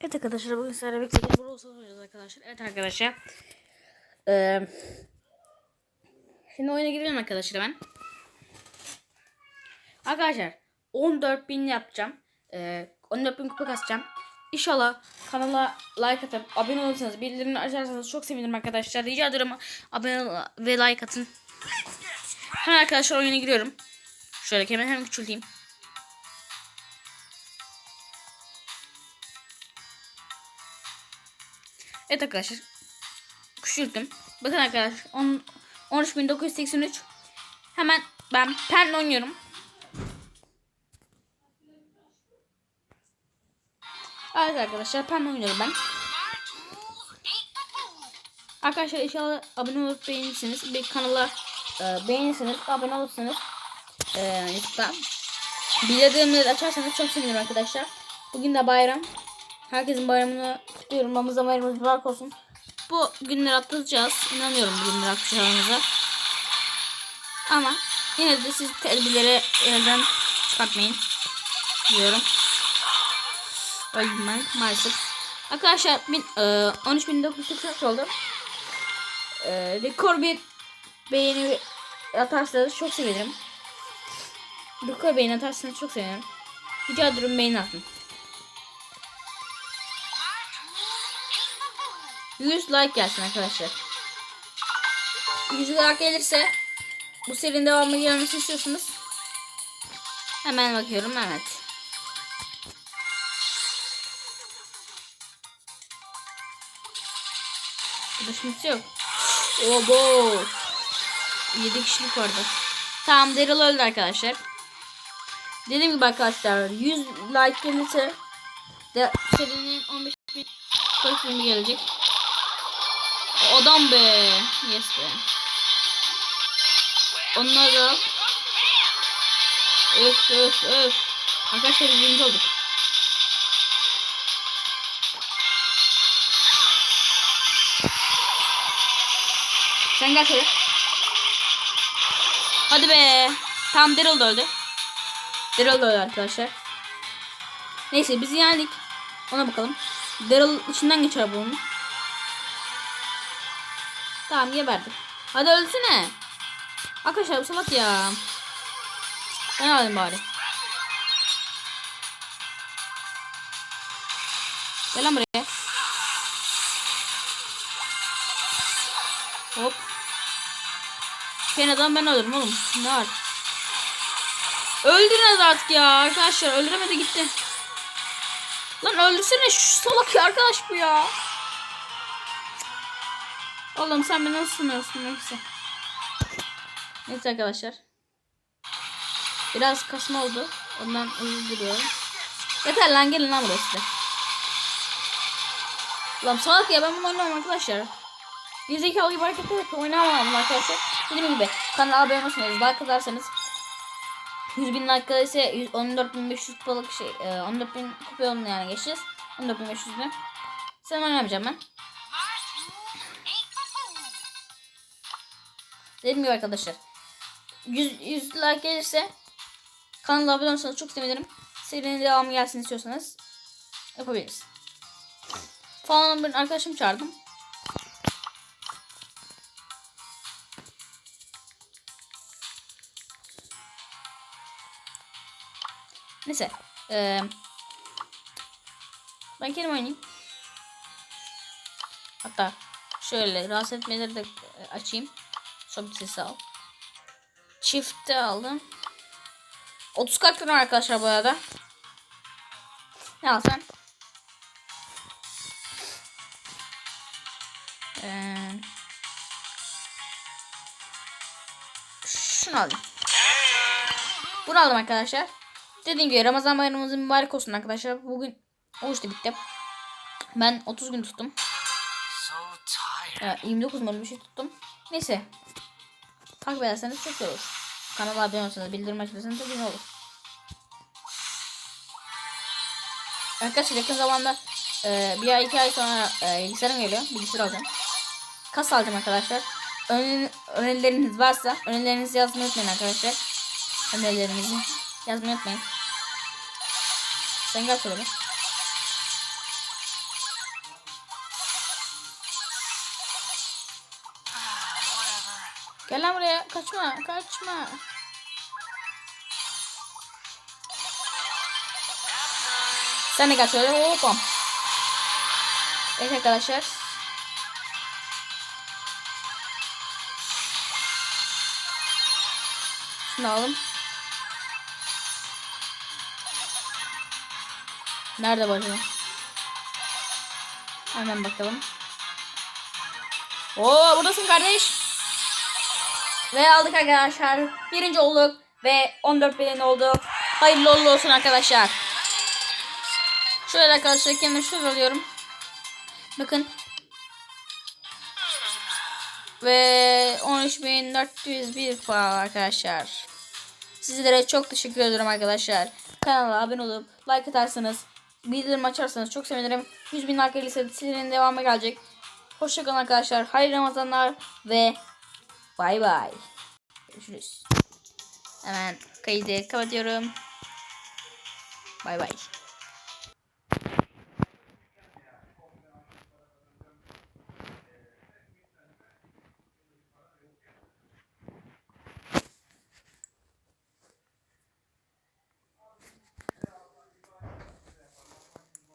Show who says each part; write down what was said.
Speaker 1: Evet arkadaşlar bugün sizlerle birlikte Brawl Stars oynayacağız arkadaşlar. Evet arkadaşlar. Ee, şimdi oyuna girelim arkadaşlar ben. Arkadaşlar 14.000 yapacağım. Ee, 14.000 kupa kasacağım. İnşallah kanala like atıp abone olursanız bildirimleri açarsanız çok sevinirim arkadaşlar. Rica ederim abone ve like atın. Hemen arkadaşlar oyuna giriyorum. Şöyle hemen hemen küçülteyim. Evet arkadaşlar. Küçülttüm. Bakın arkadaşlar. 10 13983. Hemen ben pen oynuyorum. Evet arkadaşlar pen oynuyorum ben. Arkadaşlar inşallah abone olup beğenirsiniz. Bir kanala e, beğenirsiniz. Abone olursanız e, YouTube'da açarsanız çok sevinirim arkadaşlar. Bugün de bayram. Herkesin bayramını kutluyorum. Ramazan bayramımız mübarek olsun. Bu günleri atlatacağız. İnanıyorum bu günleri atlatacağımıza. Ama yine de siz tedbirleri elden çıkartmayın. Diyorum. Öldüm ben maalesef. Arkadaşlar bin, e, 13.943 oldu. E, rekor bir beğeni atarsanız çok sevinirim. Rekor beğeni atarsanız çok sevinirim. Rica ederim beğeni atın. 100 like gelsin arkadaşlar. 100 like gelirse bu serinin devamı gelmesini istiyorsunuz. Hemen bakıyorum evet. Şimdi yok. Obo. 7 kişilik vardı. Tamam Daryl öldü arkadaşlar. Dediğim gibi arkadaşlar 100 like gelirse de serinin 15 bin gelecek. Adam be. Yes be. Onlar da Öf öf öf. Arkadaşlar birinci olduk. Sen gel şöyle. Hadi be. Tam Daryl da öldü. Daryl da öldü arkadaşlar. Neyse biz yendik. Ona bakalım. Daryl içinden geçer bunun. Tamam geberdim. Hadi ölsene. Arkadaşlar bu salak ya. Ben alayım bari. Gel lan buraya. Hop. Kenardan ben alırım oğlum. Ne var? Öldürünüz artık ya arkadaşlar. Öldüremedi gitti. Lan öldürsene şu salak ya arkadaş bu ya. Oğlum sen beni nasıl sınırsın neyse. Neyse arkadaşlar. Biraz kasma oldu. Ondan özür diliyorum. Yeter lan gelin lan buraya size. Lan salak ya ben bunu oynamam arkadaşlar. Bir zekalı gibi hareketler yapıp oynamam arkadaşlar. Dediğim gibi kanala abone olursanız like atarsanız 100 bin like ise 14.500 kupalık şey 14.000 kupa yolunu yani geçeceğiz. 14.500'ü. Sen oynamayacağım ben. Dediğim gibi arkadaşlar. 100, 100 like gelirse kanala abone olursanız çok sevinirim. Serinin devamı gelsin istiyorsanız yapabiliriz. Falan bir arkadaşım çağırdım. Neyse. Ee, ben kendim oynayayım. Hatta şöyle rahatsız etmeleri de açayım. Sesi al. Çifte aldım. 30 kart var arkadaşlar bu arada. Ne al sen? Ee, şunu aldım. Bunu aldım arkadaşlar. Dediğim gibi Ramazan bayramımızın mübarek olsun arkadaşlar. Bugün o işte bitti. Ben 30 gün tuttum. Evet, 29 mu öyle bir şey tuttum. Neyse. Takip ederseniz çok iyi olur. Kanala abone olursanız bildirim açarsanız çok iyi olur. Arkadaşlar yakın zamanda e, bir ay iki ay sonra e, bilgisayarım geliyor. Bilgisayar alacağım. Kas alacağım arkadaşlar. Ön, önerileriniz varsa önerilerinizi yazmayı unutmayın arkadaşlar. Önerilerinizi yazmayı unutmayın. Sen gel şöyle. Gel lan buraya. Kaçma. Kaçma. Sen de kaç öyle. Hopam. Evet arkadaşlar. Şunu alalım. Nerede bacım? Hemen bakalım. Oo buradasın kardeş. Ve aldık arkadaşlar. Birinci olduk. Ve 14 beğeni oldu. Hayırlı olsun arkadaşlar. Şöyle arkadaşlar kendime şurada alıyorum. Bakın. Ve 13.401 puan arkadaşlar. Sizlere çok teşekkür ederim arkadaşlar. Kanala abone olup like atarsanız, bildirim açarsanız çok sevinirim. 100 bin like gelirse serinin devamı gelecek. Hoşçakalın arkadaşlar. Hayırlı Ramazanlar ve bay bay. Görüşürüz. Hemen kaydı kapatıyorum. Bay bay.